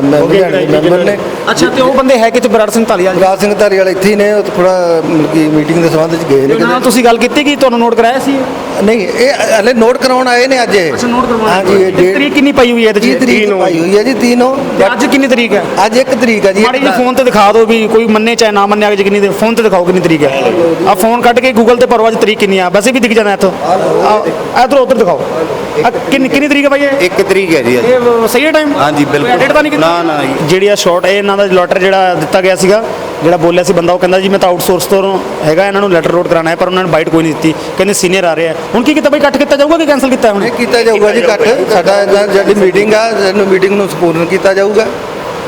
ਮੈਂਬਰ ਮੈਂਬਰ ਨੇ। ਅੱਛਾ ਤੇ ਉਹ ਬੰਦੇ ਹੈ ਕਿਤੇ ਬਰਾੜ ਸਿੰਘ ਧਾਲੀਵਾਲ ਬਰਾੜ ਸਿੰਘ ਢਾਲੀਵਾਲ ਇੱਥੇ ਹੀ ਨੇ ਉਹ ਥੋੜਾ ਕਿ ਮੀਟਿੰਗ ਦੇ ਸੰਬੰਧ ਵਿੱਚ ਗਏ ਨੇ ਨਾਲ ਕਿਤੇ। ਤੁਸੀਂ ਗੱਲ ਕੀਤੀ ਕਿ ਤੁਹਾਨੂੰ ਨੋਟ ਕਰਾਇਆ ਸੀ ਨਹੀਂ ਇਹ ਹਲੇ ਨੋਟ ਕਰਾਉਣ ਆਏ ਨੇ ਅੱਜ ਇਹ। ਨੋਟ ਕਰਵਾਉਣਾ ਹਾਂਜੀ ਇਹ ਡੇਟ ਤਰੀਕ ਕਿੰਨੀ ਪਈ ਹੋਈ ਹੈ ਇਹਦੇ 30 ਚ? ਤਰੀਕ ਨੂੰ। ਪਾਈ ਹੋਈ ਹੈ ਜੀ 3 ਨੂੰ। ਤੇ ਅੱਜ ਕਿੰਨੀ ਤਰੀਕ ਹੈ? ਅੱਜ ਇੱਕ ਤਰੀਕ ਹੈ ਜੀ ਮਾੜੀ ਜੀ ਫੋਨ ਤੇ ਦਿਖਾ ਦਿਓ ਵੀ ਕੋਈ ਮੰਨੇ ਚਾਹੇ ਨਾ ਮੰਨੇ ਅਗੇ ਕਿੰਨੀ ਦੇ ਫੋਨ ਤੇ ਦਿਖਾਓ ਕਿੰਨੀ ਤਰੀਕ ਹੈ। ਆ ਫੋਨ ਕੱਢ ਕੇ ਗੂਗਲ ਤੇ ਭਰੋ ਅੱਜ ਤਰੀਕ ਕਿੰਨੀ ਆ? ਵੈਸੇ ਵੀ ਦਿਖ ਜਾਣਾ ਇੱਥੋਂ। ਆ ਇਧਰ ਉਧਰ ਦਿਖਾਓ। ਆਹ ਕਿੰਨੀ ਕਿੰਨੀ ਤਰੀਕ ਹੈ ਭਾਈ ਇਹ? ਇੱਕ ਤਰੀਕ ਹੈ ਜੀ। ਅੱਜ। ਇਹ ਵ- ਸਹੀ ਹੈ ਟਾਈਮ ਹਾਂਜੀ, ਬਿਲਕੁਲ। ਤਾਂ ਨਹੀਂ ਕੀਤਾ? ਨਾ, ਨਾ ਜੀ। ਜਿਹੜੀ ਆ ਸ਼ਾਰਟ ਇਹ ਇਹਨਾਂ ਦਾ ਲੈਟਰ ਜਿਹੜਾ ਦਿੱਤਾ ਗਿਆ ਸੀਗਾ ਜਿਹੜਾ ਬੋਲਿਆ ਸੀ ਬੰਦਾ ਉਹ ਕਹਿੰਦਾ ਜੀ ਮੈਂ ਤਾਂ ਆਊਟਸੋਰਸ ਤੋਂ ਹੈਗਾ ਇਹਨਾਂ ਨੂੰ ਲੈਟਰ ਰੋਡ ਕਰਾਣਾ ਹੈ ਪਰ ਉਹਨਾਂ ਨੇ ਬਾਈਟ ਕੋਈ ਨਹੀਂ ਦਿੱਤੀ। ਕਹਿੰਦੇ ਸੀਨੀਅਰ ਆ ਰਹੇ ਆ। ਹੁਣ ਕੀ ਕੀਤਾ ਭਾਈ ਕੱਟ ਕੀਤਾ ਜਾਊਗਾ ਕਿ ਕੈਨਸਲ ਕੀਤਾ ਹੁਣ? ਇਹ ਕੀਤਾ ਜਾਊਗਾ ਜੀ ਇਕੱਠ। ਸਾਡਾ ਇੱਦਾਂ ਜਿਹੜੀ ਮੀਟਿੰਗ ਆ ਸਾਨੂੰ ਮੀਟਿੰਗ ਨੂੰ ਸੰਪੂਰਨ ਕੀਤਾ ਜਾਊਗਾ।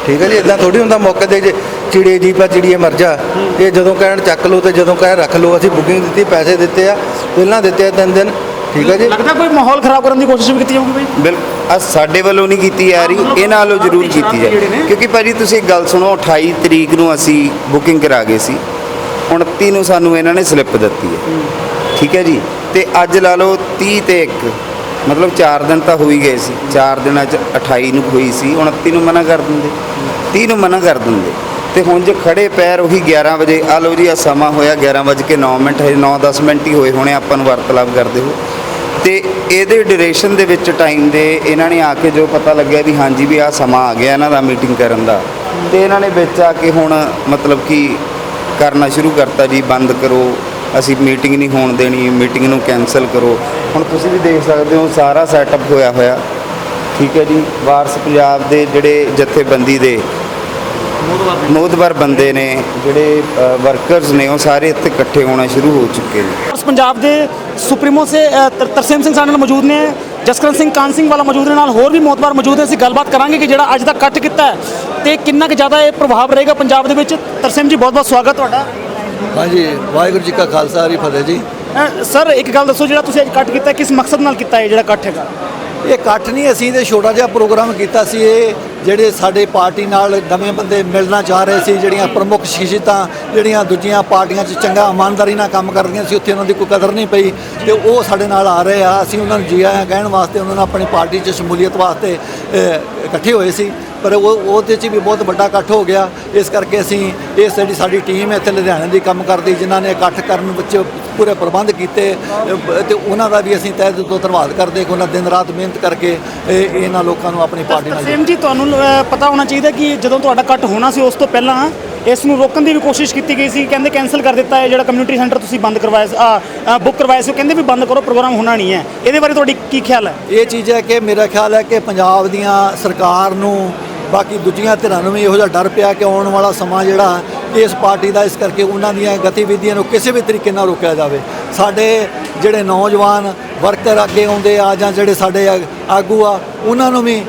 ਠੀਕ ਹੈ ਜੀ? ਇਦਾਂ ਥੋੜੀ ਹੁੰਦਾ ਮੌਕੇ ਤੇ ਜੇ ਚਿੜੇ ਜੀ ਪਾ ਚਿੜੀਏ ਮਰ ਜਾ। ਇਹ ਜਦੋਂ ਕਹਿਣ ਚੱਕ ਲਓ ਤੇ ਜਦੋਂ ਕਹਿਣ ਰੱਖ ਲਓ ਅਸੀਂ ਬੁਕਿੰਗ ਦਿੱਤੀ ਪੈਸੇ ਦਿੱਤੇ ਆ। ਪਹਿਲਾਂ ਦਿੱਤੇ ਆ ਤਿੰਨ ਦਿਨ। ਠੀਕ ਹੈ ਜੀ? ਲੱਗਦਾ ਕੋਈ ਮਾਹੌਲ ਖਰਾਬ ਕਰਨ ਦੀ ਕੋਸ਼ਿਸ਼ ਵੀ ਕੀਤੀ ਜਾਊਗੀ ਭਾਈ ਬਿਲ ਆ ਸਾਡੇ ਵੱਲੋਂ ਨਹੀਂ ਕੀਤੀ ਜਾ ਰਹੀ। ਇਹਨਾਂ ਵੱਲੋਂ ਜ਼ਰੂਰ ਕੀਤੀ ਜਾਏ ਕਿਉਂਕਿ ਭਾਜੀ ਤੁਸੀਂ ਇੱਕ ਗੱਲ ਸੁਣੋ 28 ਤਰੀਕ ਨੂੰ ਅਸੀਂ ਬੁਕਿੰਗ ਕਰਾ ਗਏ ਸੀ। 29 ਨੂੰ ਸਾਨੂੰ ਇਹਨਾਂ ਨੇ ਸਲਿੱਪ ਦਿੱਤੀ ਹੈ। ਠੀਕ ਹੈ ਜੀ? ਤੇ ਅੱਜ ਲਾ ਲਓ 30 ਤੇ 1 ਮਤਲਬ 4 ਦਿਨ ਤਾਂ ਹੋ ਹੀ ਗਏ ਸੀ। 4 ਦਿਨਾਂ ਚ 28 ਨੂੰ ਹੋਈ ਸੀ। 29 ਨੂੰ ਮਨਾ ਕਰ ਦਿੰਦੇ। 30 ਨੂੰ ਮਨਾ ਕਰ ਦਿੰਦੇ। ਤੇ ਹੁਣ ਜੇ ਖੜੇ ਪੈਰ ਉਹੀ 11 ਵਜੇ ਆ ਲਓ ਜੀ ਆ ਸਮਾਂ ਹੋਇਆ 11 ਵਜੇ ਕੇ 9 ਮਿੰਟ ਹੈ 9-10 ਮਿੰਟ ਹੀ ਹੋਏ ਹੋਣੇ ਆਪਾਂ ਨੂੰ ਵਾਰਤਾਲਾਪ ਕਰਦੇ ਹੋ ਤੇ ਇਹਦੇ ਡਿਊਰੇਸ਼ਨ ਦੇ ਵਿੱਚ ਟਾਈਮ ਦੇ ਇਹਨਾਂ ਨੇ ਆ ਕੇ ਜੋ ਪਤਾ ਲੱਗਿਆ ਵੀ ਹਾਂਜੀ ਵੀ ਆ ਸਮਾਂ ਆ ਗਿਆ ਇਹਨਾਂ ਦਾ ਮੀਟਿੰਗ ਕਰਨ ਦਾ। ਤੇ ਇਹਨਾਂ ਨੇ ਵਿੱਚ ਆ ਕੇ ਹੁਣ ਮਤਲਬ ਕਿ ਕਰਨਾ ਸ਼ੁਰੂ ਕਰਤਾ ਜੀ, ਬੰਦ ਕਰੋ, ਅਸੀਂ ਮੀਟਿੰਗ ਨਹੀਂ ਹੋਣ ਦੇਣੀ ਮੀਟਿੰਗ ਨੂੰ ਕੈਨਸਲ ਕਰੋ। ਹੁਣ ਤੁਸੀਂ ਵੀ ਦੇਖ ਸਕਦੇ ਹੋ, ਸਾਰਾ ਸੈਟਅਪ ਹੋਇਆ ਹੋਇਆ। ਠੀਕ ਹੈ ਜੀ, ਵਾਰਸ ਪੰਜਾਬ ਦੇ ਜਿਹੜੇ ਜਥੇਬੰਦੀ ਦੇ ਮੋਦਵਰ ਬੰਦੇ? ਨੇ ਜਿਹੜੇ ਵਰਕਰਸ ਨੇ ਉਹ ਸਾਰੇ ਇੱਥੇ ਇਕੱਠੇ ਹੋਣਾ ਸ਼ੁਰੂ ਹੋ ਚੁੱਕੇ ਨੇ। ਉਸ ਪੰਜਾਬ ਦੇ ਸੁਪਰੀਮੋ ਸੇ ਤਰਸੇਮ ਸਿੰਘ ਸਾਡੇ ਨਾਲ ਮੌਜੂਦ ਨੇ ਜਸਕਰਨ ਸਿੰਘ ਕਾਨ ਸਿੰਘ ਵਾਲਾ ਮੌਜੂਦ ਨੇ ਨਾਲ ਹੋਰ ਵੀ ਮੋਤਬਾਰ ਮੌਜੂਦ ਨੇ ਅਸੀਂ ਗੱਲਬਾਤ ਕਰਾਂਗੇ ਕਿ ਜਿਹੜਾ ਅੱਜ ਦਾ ਕੱਟ ਕੀਤਾ ਹੈ ਤੇ ਕਿੰਨਾ ਕੁ ਜ਼ਿਆਦਾ ਇਹ ਪ੍ਰਭਾਵ ਰਹੇਗਾ ਪੰਜਾਬ ਦੇ ਵਿੱਚ? ਤਰਸੇਮ ਜੀ ਬਹੁਤ ਬਹੁਤ ਸਵਾਗਤ ਤੁਹਾਡਾ। ਹਾਂਜੀ ਵਾਹਿਗੁਰੂ ਜੀ ਕਾ ਖਾਲਸਾ ਹਰੀ ਫਤਿਹ ਜੀ। ਸਰ ਇੱਕ ਗੱਲ ਦੱਸੋ ਜਿਹੜਾ ਤੁਸੀਂ ਅੱਜ ਕੱਟ ਕੀਤਾ ਕਿਸ ਮਕਸਦ ਨਾਲ ਕੀਤਾ ਹੈ ਜਿਹੜਾ ਕੱਟ ਹੈਗਾ? ਇਹ ਇਕੱਠ ਨਹੀਂ, ਅਸੀਂ ਤੇ ਛੋਟਾ ਜਿਹਾ ਪ੍ਰੋਗਰਾਮ ਕੀਤਾ ਸੀ, ਇਹ ਜਿਹੜੇ ਸਾਡੇ ਪਾਰਟੀ ਨਾਲ ਨਵੇਂ ਬੰਦੇ ਮਿਲਣਾ ਚਾਹ ਰਹੇ ਸੀ, ਜਿਹੜੀਆਂ ਪ੍ਰਮੁੱਖ ਸ਼ਖਸੀਅਤਾਂ ਜਿਹੜੀਆਂ ਦੂਜੀਆਂ ਪਾਰਟੀਆਂ 'ਚ ਚੰਗਾ ਇਮਾਨਦਾਰੀ ਨਾਲ ਕੰਮ ਕਰਦੀਆਂ ਸੀ, ਉੱਥੇ ਉਹਨਾਂ ਦੀ ਕੋਈ ਕਦਰ ਨਹੀਂ ਪਈ ਤੇ ਉਹ ਸਾਡੇ ਨਾਲ ਆ ਰਹੇ ਆ, ਅਸੀਂ ਉਹਨਾਂ ਨੂੰ ਜੀ ਆਇਆਂ ਕਹਿਣ ਵਾਸਤੇ, ਉਹਨਾਂ ਨੂੰ ਆਪਣੀ ਪਾਰਟੀ 'ਚ ਸ਼ਮੂਲੀਅਤ ਵਾਸਤੇ ਇਕੱਠੇ ਹੋਏ ਸੀ। ਪਰ ਉਹ ਉਹਦੇ 'ਚ ਵੀ ਬਹੁਤ ਵੱਡਾ ਇਕੱਠ ਹੋ ਗਿਆ। ਇਸ ਕਰਕੇ ਅਸੀਂ ਇਸ ਜਿਹੜੀ ਸਾਡੀ ਟੀਮ ਹੈ ਇੱਥੇ ਲੁਧਿਆਣੇ ਦੀ ਕੰਮ ਕਰਦੀ ਜਿਨ੍ਹਾਂ ਨੇ ਇਕੱਠ ਕਰਨ ਵਿੱਚ ਪੂਰੇ ਪ੍ਰਬੰਧ ਕੀਤੇ ਤੇ ਉਹਨਾਂ ਦਾ ਵੀ ਅਸੀਂ ਤਹਿ ਦਿਲ ਤੋਂ ਧੰਨਵਾਦ ਕਰਦੇ ਕਿ ਉਹਨਾਂ ਦਿਨ ਰਾਤ ਮਿਹਨਤ ਕਰਕੇ ਇਹ- ਇਹਨਾਂ ਲੋਕਾਂ ਨੂੰ ਆਪਣੀ ਪਾਰਟੀ ਨਾਲ ਤਰਸੇਮ ਜੀ ਤੁਹਾਨੂੰ ਪਤਾ ਹੋਣਾ ਚਾਹੀਦਾ ਕਿ ਜਦੋਂ ਤੁਹਾਡਾ ਕੱਟ ਹੋਣਾ ਸੀ ਉਸ ਤੋਂ ਪਹਿਲਾਂ ਇਸ ਨੂੰ ਰੋਕਣ ਦੀ ਵੀ ਕੋਸ਼ਿਸ਼ ਕੀਤੀ ਗਈ ਸੀ ਕਹਿੰਦੇ ਕੈਨਸਲ ਕਰ ਦਿੱਤਾ ਹੈ ਜਿਹੜਾ ਕਮਿਊਨਿਟੀ ਸੈਂਟਰ ਤੁਸੀਂ ਬੰਦ ਕਰਵਾਇਆ ਬੁੱਕ ਕਰਵਾਇਆ ਸੀ ਕਹਿੰਦੇ ਵੀ ਬੰਦ ਕਰੋ ਪ੍ਰੋਗਰਾਮ ਹੋਣਾ ਨਹੀਂ ਹੈ। ਇਹਦੇ ਬਾਰੇ ਤੁਹਾਡੀ ਕੀ ਖਿਆਲ ਹੈ? ਇਹ ਚੀਜ਼ ਹੈ ਕਿ ਮੇਰਾ ਖਿਆਲ ਹੈ ਕਿ ਪੰਜਾਬ ਦੀਆਂ ਸਰਕਾਰ ਨੂੰ ਬਾਕੀ ਦੂਜੀਆਂ ਧਿਰਾਂ ਨੂੰ ਵੀ ਇਹੋ ਜਿਹਾ ਡਰ ਪਿਆ ਕਿ ਆਉਣ ਵਾਲਾ ਸਮਾਂ ਜਿਹੜਾ ਇਸ ਪਾਰਟੀ ਦਾ, ਇਸ ਕਰਕੇ ਉਹਨਾਂ ਦੀਆਂ ਗਤੀਵਿਧੀਆਂ ਨੂੰ ਕਿਸੇ ਵੀ ਤਰੀਕੇ ਨਾਲ ਰੋਕਿਆ ਜਾਵੇ। ਸਾਡੇ ਜਿਹੜੇ ਨੌਜਵਾਨ ਵਰਕਰ ਅੱਗੇ ਆਉਂਦੇ ਆ ਜਾਂ ਜਿਹੜੇ ਸਾਡੇ ਆਗੂ ਆ, ਉਹਨਾਂ ਨੂੰ ਵੀ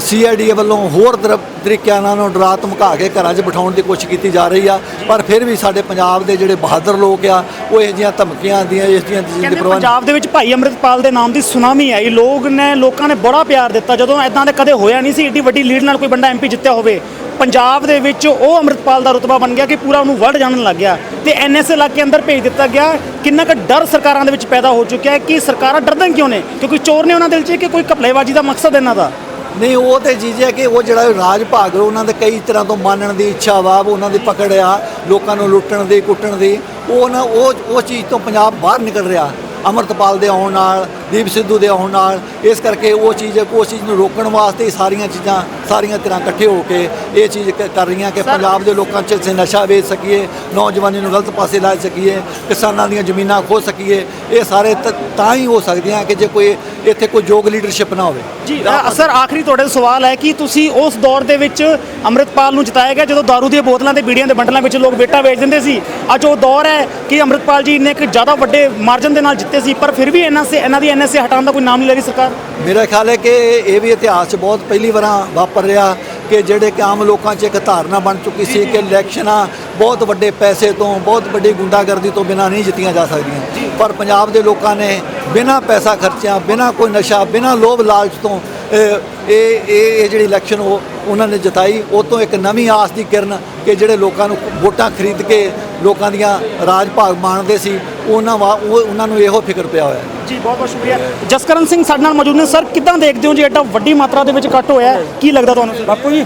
ਸੀਆਈਡੀ ਵੱਲੋਂ ਹੋਰ ਤਰੀਕਿਆਂ ਨਾਲ ਉਹਨਾਂ ਨੂੰ ਡਰਾ ਧਮਕਾ ਕੇ ਘਰਾਂ 'ਚ ਬਿਠਾਉਣ ਦੀ ਕੋਸ਼ਿਸ਼ ਕੀਤੀ ਜਾ ਰਹੀ ਆ ਪਰ ਫਿਰ ਵੀ ਸਾਡੇ ਪੰਜਾਬ ਦੇ ਜਿਹੜੇ ਬਹਾਦਰ ਲੋਕ ਆ ਉਹ ਇਹੋ ਜਿਹੀਆਂ ਧਮਕੀਆਂ ਦੀਆਂ ਇਸ ਦੀਆਂ ਚੀਜ਼ਾਂ ਦੀ ਪੰਜਾਬ ਦੇ ਵਿੱਚ ਭਾਈ ਅੰਮ੍ਰਿਤਪਾਲ ਦੇ ਨਾਮ ਦੀ ਸੁਨਾਮੀ ਆਈ। ਲੋਕ ਨੇ ਲੋਕਾਂ ਨੇ ਬੜਾ ਪਿਆਰ ਦਿੱਤਾ। ਜਦੋਂ ਐਦਾਂ ਦੇ ਕਦੇ ਹੋਇਆ ਨਹੀਂ ਸੀ ਏਡੀ ਵੱਡੀ ਲੀਡ ਨਾਲ ਕੋਈ ਬੰਦਾ ਐਮਪੀ ਜਿੱਤਿਆ ਹੋਵੇ ਪੰਜਾਬ ਦੇ ਵਿੱਚ ਉਹ ਅੰਮ੍ਰਿਤਪਾਲ ਦਾ ਰੁਤਬਾ ਬਣ ਗਿਆ ਕਿ ਪੂਰਾ ਉਹਨੂੰ ਵਰਡ ਜਾਣਨ ਲੱਗ ਗਿਆ। ਤੇ ਐਨਐਸਏ ਲਾ ਕੇ ਅੰਦਰ ਭੇਜ ਦਿੱਤਾ ਗਿਆ। ਕਿੰਨਾ ਕੁ ਡਰ ਸਰਕਾਰਾਂ ਦੇ ਵਿੱਚ ਪੈਦਾ ਹੋ ਚੁੱਕਿਆ ਹੈ ਕਿ ਸਰਕਾਰਾਂ ਡਰਦੀਆਂ ਕਿਉਂ ਨੇ? ਕਿਉਂਕਿ ਚੋਰ ਨੇ ਉਹਨਾਂ ਦਿਲ 'ਚ ਕਿ ਕੋਈ ਘਪਲੇਬਾਜ਼ੀ ਦਾ ਮਕਸਦ ਇਹਨਾਂ ਦਾ। ਨਹੀਂ, ਉਹ ਤੇ ਚੀਜ਼ ਹੈ ਕਿ ਉਹ ਜਿਹੜਾ ਰਾਜ ਭਾਗ ਉਹਨਾਂ ਦੇ ਕਈ ਤਰ੍ਹਾਂ ਤੋਂ ਮਾਨਣ ਦੀ ਇੱਛਾ ਵਾ ਉਹਨਾਂ ਦੀ ਪਕੜ ਆ, ਲੋਕਾਂ ਨੂੰ ਲੁੱਟਣ ਦੀ, ਕੁੱਟਣ ਦੀ। ਉਹ ਨਾ, ਉਹ ਉਹ ਚੀਜ਼ ਤੋਂ ਪੰਜਾਬ ਬਾਹਰ ਨਿਕਲ ਰਿਹਾ, ਅਮਰਤਪਾਲ ਦੇ ਆਉਣ ਨਾਲ ਦੀਪ ਸਿੱਧੂ ਦੇ ਆਉਣ ਨਾਲ ਇਸ ਕਰਕੇ ਉਹ ਚੀਜ਼ ਉਹ ਚੀਜ਼ ਨੂੰ ਰੋਕਣ ਵਾਸਤੇ ਇਹ ਸਾਰੀਆਂ ਚੀਜ਼ਾਂ ਸਾਰੀਆਂ ਤਰ੍ਹਾਂ ਇਕੱਠੇ ਹੋ ਕੇ ਇਹ ਚੀਜ਼ ਕ- ਕਰ ਰਹੀਆਂ ਕਿ ਪੰਜਾਬ ਦੇ ਲੋਕਾਂ 'ਚ ਅਸੀਂ ਨਸ਼ਾ ਵੇਚ ਸਕੀਏ ਨੌਜਵਾਨੀ ਨੂੰ ਗਲਤ ਪਾਸੇ ਲਾ ਸਕੀਏ ਕਿਸਾਨਾਂ ਦੀਆਂ ਜ਼ਮੀਨਾਂ ਖੋ ਸਕੀਏ ਇਹ ਸਾਰੇ ਤ- ਤਾਂ ਹੀ ਹੋ ਸਕਦੀਆਂ ਕਿ ਜੇ ਕੋਈ ਇੱਥੇ ਕੋਈ ਯੋਗ ਲੀਡਰਸ਼ਿਪ ਨਾ ਹੋਵੇ। ਜੀ ਅ, ਸਰ ਆਖਰੀ ਤੁਹਾਡੇ ਸਵਾਲ ਹੈ ਕਿ ਤੁਸੀਂ ਉਸ ਦੌਰ ਦੇ ਵਿੱਚ ਅੰਮ੍ਰਿਤਪਾਲ ਨੂੰ ਜਿਤਾਇਆ ਗਿਆ ਜਦੋਂ दारू ਦੀਆਂ ਬੋਤਲਾਂ ਤੇ ਬੀੜੀਆਂ ਦੇ ਬੰਡਲਾਂ ਵਿੱਚ ਲੋਕ ਬੇਟਾ ਵੇਚ ਦਿੰਦੇ ਸੀ। ਅੱਜ ਉਹ ਦੌਰ ਹੈ ਕਿ ਅੰਮ੍ਰਿਤਪਾਲ ਜੀ ਨੇ ਇੱਕ ਜ਼ਿਆਦਾ ਵੱਡੇ ਮਾਰਜਨ ਦੇ ਨਾਲ ਜਿੱਤੇ ਸੀ ਪਰ ਫਿਰ ਵੀ ਇਹਨਾਂ ਸੇ ਇਹਨਾਂ ਦੀ ਐਨਐਸਏ ਹਟਾਉਣ ਦਾ ਕੋਈ ਨਾਮ ਨਹੀਂ ਲੈ ਰਹੀ ਸਰਕਾਰ? ਮੇਰਾ ਖਿਆਲ ਹੈ ਕਿ ਇਹ ਵੀ ਇਤਿਹਾਸ 'ਚ ਬਹੁਤ ਪਹਿਲੀ ਵਾਰਾਂ ਵਾਪਰ ਰਿਹਾ ਕਿ ਜਿਹੜੇ ਕਿ ਆਮ ਲੋਕਾਂ 'ਚ ਇੱਕ ਧਾਰਨਾ ਬਣ ਚੁੱਕੀ ਸੀ ਕਿ ਇਲੈਕਸ਼ਨਾਂ ਬਹੁਤ ਵੱਡੇ ਪੈਸੇ ਤੋਂ ਬਹੁਤ ਵੱਡੀ ਗੁੰਡਾਗਰਦੀ ਤੋਂ ਬਿਨਾਂ ਨਹੀਂ ਜਿੱਤੀਆਂ ਜਾ ਸਕਦੀਆਂ। ਪਰ ਪੰਜਾਬ ਦੇ ਲੋਕਾਂ ਨੇ ਬਿਨਾਂ ਪੈਸਾ ਖਰਚਿਆ ਬਿਨਾਂ ਕੋਈ ਨਸ਼ਾ ਬਿਨਾਂ ਲੋਭ ਲਾਲਚ ਤੋਂ ਇਹ ਇਹ ਜਿਹੜੀ ਇਲੈਕਸ਼ਨ ਉਹ ਉਹਨਾਂ ਨੇ ਜਿਤਾਈ ਉਹ ਤੋਂ ਇੱਕ ਨਵੀਂ ਆਸ ਦੀ ਕਿਰਨ ਕਿ ਜਿਹੜੇ ਲੋਕਾਂ ਨੂੰ ਵੋਟਾਂ ਖਰੀਦ ਕੇ ਲੋਕਾਂ ਦੀਆਂ ਰਾਜ ਭਾਗ ਮਾਣਦੇ ਸੀ ਉਹਨਾਂ ਵਾ ਉਹ ਉਹਨਾਂ ਨੂੰ ਇਹੋ ਫਿਕਰ ਪਿਆ ਹੋਇਆ। ਹੈ ਜੀ ਬਹੁਤ ਬਹੁਤ ਸ਼ੁਕਰੀਆ। ਜਸਕਰਨ ਸਿੰਘ ਸਾਡੇ ਨਾਲ ਮੌਜੂਦ ਨੇ। ਸਰ ਕਿੱਦਾਂ ਦੇਖਦੇ ਹੋ ਜੀ ਐਡਾ ਵੱਡੀ ਮਾਤਰਾ ਦੇ ਵਿੱਚ ਕੱਟ ਹੋਇਆ ਹੈ? ਕੀ ਲੱਗਦਾ ਤੁਹਾਨੂੰ? ਬਾਪੂ ਜੀ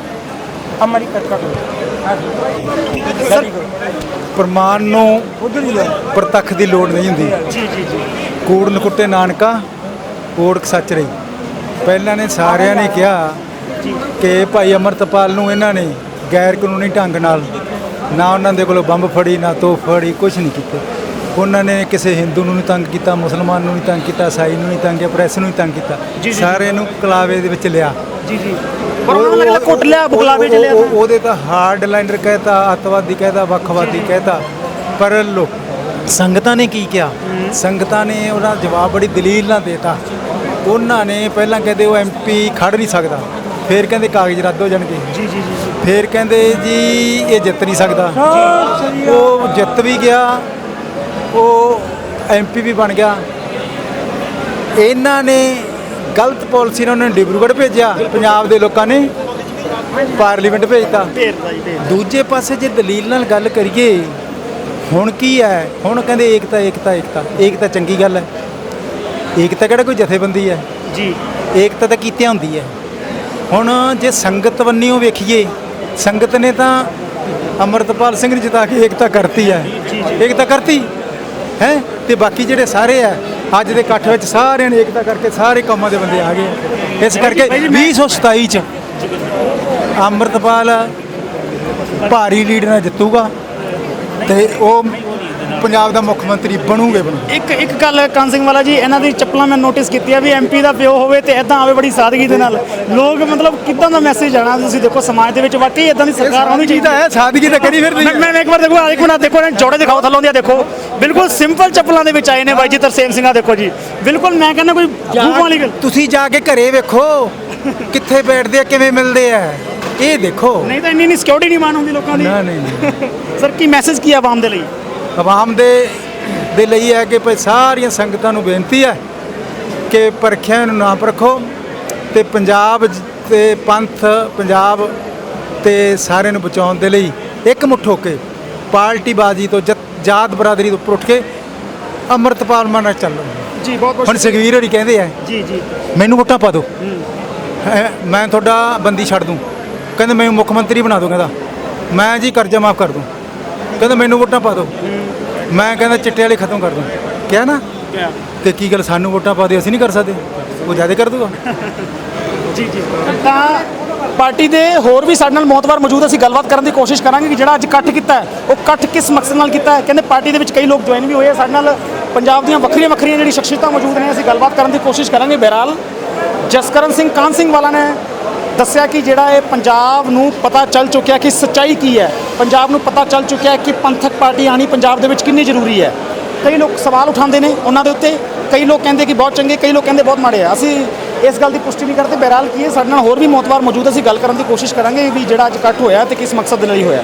ਹਮਾਰੀ ਕੱਟ ਸਰ ਪ੍ਰਮਾਣ ਨੂੰ ਪ੍ਰਤੱਖ ਦੀ ਲੋੜ ਨਹੀਂ ਹੁੰਦੀ। ਜੀ ਜੀ ਜੀ। ਕੂੜ ਨਕੁੱਟੇ ਨਾਨਕਾ ਓੜਕ ਸੱਚ ਰਹੀ। ਪਹਿਲਾਂ ਨੇ ਸਾਰਿਆਂ ਨੇ ਕਿਹਾ ਕਿ ਭਾਈ ਅਮਰਤਪਾਲ ਨੂੰ ਇਹਨਾਂ ਨੇ ਗੈਰ ਕਾਨੂੰਨੀ ਢੰਗ ਨਾਲ ਨਾ ਉਹਨਾਂ ਦੇ ਕੋਲੋਂ ਬੰਬ ਫੜੀ ਨਾ ਤੋਪ ਫੜੀ ਕੁਝ ਨਹੀਂ ਕੀਤਾ। ਉਹਨਾਂ ਨੇ ਕਿਸੇ ਹਿੰਦੂ ਨੂੰ ਨਹੀਂ ਤੰਗ ਕੀਤਾ ਮੁਸਲਮਾਨ ਨੂੰ ਨਹੀਂ ਤੰਗ ਕੀਤਾ ਈਸਾਈ ਨੂੰ ਨਹੀਂ ਤੰਗ ਕੀਤਾ ਪ੍ਰੈਸ ਨੂੰ ਨਹੀਂ ਤੰਗ ਕੀਤਾ। ਸਾਰੇ ਨੂੰ ਕਲਾਵੇ ਦੇ ਵਿੱਚ ਲਿਆ। ਜੀ ਜੀ। ਪਰ ਉਹਨਾਂ ਨੇ ਕੁੱਟ ਲਿਆ ਬੁਗਲਾਵੇ ਚ ਲਿਆ ਉਹ- ਉਹ- ਉਹਦੇ ਤਾਂ ਹਾਰਡ ਲਾਈਨਰ ਕਹਿਤਾ ਅੱਤਵਾਦੀ ਕਹਿਤਾ ਵੱਖਵਾਦੀ ਕਹਿਤਾ। ਪਰ ਲੋਕ ਸੰਗਤਾਂ ਨੇ ਕੀ ਕਿਹਾ? ਸੰਗਤਾਂ ਨੇ ਉਹਦਾ ਜਵਾਬ ਬੜੀ ਦਲੀਲ ਨਾਲ ਦੇਤਾ। ਉਹਨਾਂ ਨੇ ਪਹਿਲਾਂ ਕਹਿੰਦੇ ਉਹ ਐਮਪੀ ਖੜ ਨਹੀਂ ਸਕਦਾ। ਫਿਰ ਕਹਿੰਦੇ ਕਾਗਜ਼ ਰੱਦ ਹੋ ਜਾਣਗੇ। ਜੀ ਜੀ ਜੀ ਫਿਰ ਕਹਿੰਦੇ ਜੀ ਇਹ ਜਿੱਤ ਨਹੀਂ ਸਕਦਾ। ਉਹ ਜਿੱਤ ਵੀ ਗਿਆ ਉਹ ਐਮਪੀ ਵੀ ਬਣ ਗਿਆ। ਇਹਨਾਂ ਨੇ ਗਲਤ ਪਾਲਿਸੀ ਨਾਲ ਉਹਨਾਂ ਨੇ ਡਿਬਰੂਗੜ੍ਹ ਭੇਜਿਆ ਪੰਜਾਬ ਦੇ ਲੋਕਾਂ ਨੇ। ਪਾਰਲੀਮੈਂਟ ਭੇਜਤਾ। ਦੂਜੇ ਪਾਸੇ ਜੇ ਦਲੀਲ ਨਾਲ ਗੱਲ ਕਰੀਏ ਹੁਣ ਕੀ ਹੈ? ਹੁਣ ਕਹਿੰਦੇ ਏਕਤਾ ਏਕਤਾ ਏਕਤਾ। ਏਕਤਾ ਚੰਗੀ ਗੱਲ ਹੈ। ਏਕਤਾ ਕਿਹੜਾ ਕੋਈ ਜਥੇਬੰਦੀ ਹੈ? ਜੀ। ਏਕਤਾ ਤਾਂ ਕੀਤੇ ਹੁੰਦੀ ਹੈ। ਹੁਣ ਜੇ ਸੰਗਤ ਬੰਨਿਓ ਵੇਖੀਏ ਸੰਗਤ ਨੇ ਤਾਂ ਅਮਰਤਪਾਲ ਸਿੰਘ ਨੂੰ ਜਿਤਾ ਕੇ ਏਕਤਾ ਕਰਤੀ ਹੈ। ਏਕਤਾ ਕਰਤੀ? ਹੈ? ਤੇ ਬਾਕੀ ਜਿਹੜੇ ਸਾਰੇ ਆ ਅੱਜ ਦੇ ਇਕੱਠ ਵਿੱਚ ਸਾਰਿਆਂ ਨੇ ਏਕਤਾ ਕਰਕੇ ਸਾਰੇ ਕੰਮਾਂ ਦੇ ਬੰਦੇ ਆ ਗਏ ਇਸ ਕਰਕੇ 2027 ਚ ਅਮਰਤਪਾਲ ਭਾਰੀ ਲੀਡ ਨਾਲ ਜਿੱਤੂਗਾ ਤੇ ਉਹ ਪੰਜਾਬ ਦਾ ਮੁੱਖ ਮੰਤਰੀ ਬਣੂਗੇ ਬਣੂ। ਇੱਕ ਇੱਕ ਗੱਲ ਕਾਨ ਸਿੰਘ ਵਾਲਾ ਜੀ ਇਹਨਾਂ ਦੀ ਚੱਪਲਾਂ ਮੈਂ ਨੋਟਿਸ ਕੀਤੀ ਆ ਵੀ ਐਮਪੀ ਦਾ ਪਿਓ ਹੋਵੇ ਤੇ ਐਦਾਂ ਆਵੇ ਬੜੀ ਸਾਦਗੀ ਦੇ ਨਾਲ। ਲੋਕ ਮਤਲਬ ਕਿੱਦਾਂ ਦਾ ਮੈਸੇਜ ਜਾਣਾ ਤੁਸੀਂ ਦੇਖੋ ਸਮਾਜ ਦੇ ਵਿੱਚ ਵਾਕਈ ਐਦਾਂ ਦੀ ਸਰਕਾਰ ਹੋਣੀ ਚਾਹੀਦੀ। ਹੈ ਸਾਦਗੀ ਤਾਂ ਕਰੀ ਫਿਰਦੀ ਮੈਂ ਇੱਕ ਵਾਰ ਦੇਖੋ ਇੱਕ ਮਿੰਟ ਦੇਖੋ ਇਹਨਾਂ ਜੋੜੇ ਦਿਖਾਓ ਥੱਲੋਂ ਦੀਆਂ ਦੇਖੋ। ਬਿਲਕੁਲ ਸਿੰਪਲ ਚੱਪਲਾਂ ਦੇ ਵਿੱਚ ਆਏ ਨੇ ਬਾਈ ਜੀ ਤਰਸੇਮ ਸਿੰਘਾ ਦੇਖੋ ਜੀ। ਬਿਲਕੁਲ ਮੈਂ ਕਹਿੰਦਾ ਕੋਈ ਗੂੰ ਵਾਲੀ ਗੱਲ। ਤੁਸੀਂ ਜਾ ਕੇ ਘਰੇ ਵੇਖੋ ਕਿੱਥੇ ਬੈਠਦੇ ਆ ਕਿਵੇਂ ਮਿਲਦੇ ਆ। ਇਹ ਦੇਖੋ। ਨਹੀਂ ਤਾਂ ਇੰਨੀ ਨਹੀਂ ਸਿਕਿਉਰਿਟੀ ਨਹੀਂ ਮਾਨ ਹੁੰਦੀ ਲੋਕਾਂ ਦੀ। ਨਾ ਨਹੀਂ ਨਹੀਂ। ਸਰ ਕੀ ਮੈਸੇਜ ਕੀ ਆਵਾਮ ਦੇ ਲਈ? ਆਵਾਮ ਦੇ ਦੇ ਲਈ ਹੈ ਕਿ ਭਈ ਸਾਰੀਆਂ ਸੰਗਤਾਂ ਨੂੰ ਬੇਨਤੀ ਹੈ ਕਿ ਪਰਖਿਆ ਨੂੰ ਨਾ ਪਰਖੋ ਤੇ ਪੰਜਾਬ ਤੇ ਪੰਥ ਪੰਜਾਬ ਤੇ ਸਾਰਿਆਂ ਨੂੰ ਬਚਾਉਣ ਦੇ ਲਈ ਇੱਕ ਮੁੱਠ ਹੋ ਕੇ ਪਾਰਟੀ ਬਾਜੀ ਤੋਂ ਜਤ- ਬਰਾਦਰੀ ਤੋਂ ਉੱਪਰ ਉੱਠ ਕੇ ਅੰਮ੍ਰਿਤਪਾਲ ਮਾਨ ਨਾਲ ਚੱਲੋ। ਜੀ ਬਹੁਤ ਬਹੁਤ ਹੁਣ ਸੁਖਵੀਰ ਹੋਰੀ ਕਹਿੰਦੇ ਆ ਜੀ ਜੀ। ਮੈਨੂੰ ਵੋਟਾਂ ਪਾ ਦਿਓ। ਮੈਂ ਤੁਹਾਡਾ ਬੰਦੀ ਛੱਡ ਦੂੰ। ਕਹਿੰਦੇ ਮੈਨੂੰ ਮੁੱਖ ਮੰਤਰੀ ਬਣਾ ਦਿਓ ਕਹਿੰਦਾ। ਮੈਂ ਜੀ ਕਰਜ਼ਾ ਮਾਫ ਕਰ ਦੂੰ। ਕਹਿੰਦਾ ਮੈਨੂੰ ਵੋਟਾਂ ਪਾ ਦਿਓ। ਮੈਂ ਕਹਿੰਦਾ ਚਿੱਟੇ ਵਾਲੇ ਖਤਮ ਕਰ ਦੂੰ। ਕਿਹਾ ਨਾ? ਕਿਆ? ਤੇ ਕੀ ਗੱਲ ਸਾਨੂੰ ਵੋਟਾਂ ਪਾ ਦਿਓ ਅਸੀਂ ਨਹੀਂ ਕਰ ਸਕਦੇ। ਉਹ ਜ਼ਿਆਦਾ ਕਰ ਦੂਗਾ। ਜੀ ਜੀ। ਤਾਂ ਪਾਰਟੀ ਦੇ ਹੋਰ ਵੀ ਸਾਡੇ ਨਾਲ ਮੌਤਵਾਰ ਮੌਜੂਦ। ਅਸੀਂ ਗੱਲਬਾਤ ਕਰਨ ਦੀ ਕੋਸ਼ਿਸ਼ ਕਰਾਂਗੇ ਕਿ ਜਿਹੜਾ ਅੱਜ ਇਕੱਠ ਕੀਤਾ ਹੈ ਉਹ ਇਕੱਠ ਕਿਸ ਮਕਸਦ ਨਾਲ ਕੀਤਾ ਹੈ? ਕਹਿੰਦੇ ਪਾਰਟੀ ਦੇ ਵਿੱਚ ਕਈ ਲੋਕ ਜੁਆਇਨ ਵੀ ਹੋਏ ਆ ਸਾਡੇ ਨਾਲ ਪੰਜਾਬ ਦੀਆਂ ਵੱਖਰੀਆਂ ਵੱਖਰੀਆਂ ਜਿਹੜੀ ਸ਼ਖਸੀਅਤਾਂ ਮੌਜੂਦ ਨੇ ਅਸੀਂ ਗੱਲਬਾਤ ਕਰਨ ਦੀ ਕੋਸ਼ਿਸ਼ ਕਰਾਂਗੇ। ਬਹਿਰਾਲ ਜਸਕਰਨ ਸਿੰਘ ਕਾਨ ਸਿੰਘ ਵਾਲਾ ਨੇ ਦੱਸਿਆ ਕਿ ਜਿਹੜਾ ਇਹ ਪੰਜਾਬ ਨੂੰ ਪਤਾ ਚੱਲ ਚੁੱਕਿਆ ਕਿ ਸੱਚਾਈ ਕੀ ਹੈ। ਪੰਜਾਬ ਨੂੰ ਪਤਾ ਚੱਲ ਚੁੱਕਿਆ ਹੈ ਕਿ ਪੰਥਕ ਪਾਰਟੀ ਆਣੀ ਪੰਜਾਬ ਦੇ ਵਿੱਚ ਕਿੰਨੀ ਜ਼ਰੂਰੀ ਹੈ। ਕਈ ਲੋਕ ਸਵਾਲ ਉਠਾਉਂਦੇ ਨੇ ਉਹਨਾਂ ਦੇ ਉੱਤੇ। ਕਈ ਲੋਕ ਕਹਿੰਦੇ ਕਿ ਬਹੁਤ ਚੰਗੇ, ਕਈ ਲੋਕ ਕਹਿੰਦੇ ਬਹੁਤ ਮਾੜੇ ਆ। ਅਸੀਂ ਇਸ ਗੱਲ ਦੀ ਪੁਸ਼ਟੀ ਨਹੀਂ ਕਰਦੇ। ਬਹਿਰਾਲ ਕੀ ਹੈ, ਸਾਡੇ ਨਾਲ ਹੋਰ ਵੀ ਮੌਤਵਾਰ ਮੌਜੂਦ ਅਸੀਂ ਗੱਲ ਕਰਨ ਦੀ ਕੋਸ਼ਿਸ਼ ਕਰਾਂਗੇ ਵੀ ਜਿਹੜਾ ਅੱਜ ਇਕੱਠ ਹੋਇਆ ਤੇ ਕਿਸ ਮਕਸਦ ਦੇ ਲਈ ਹੋਇਆ।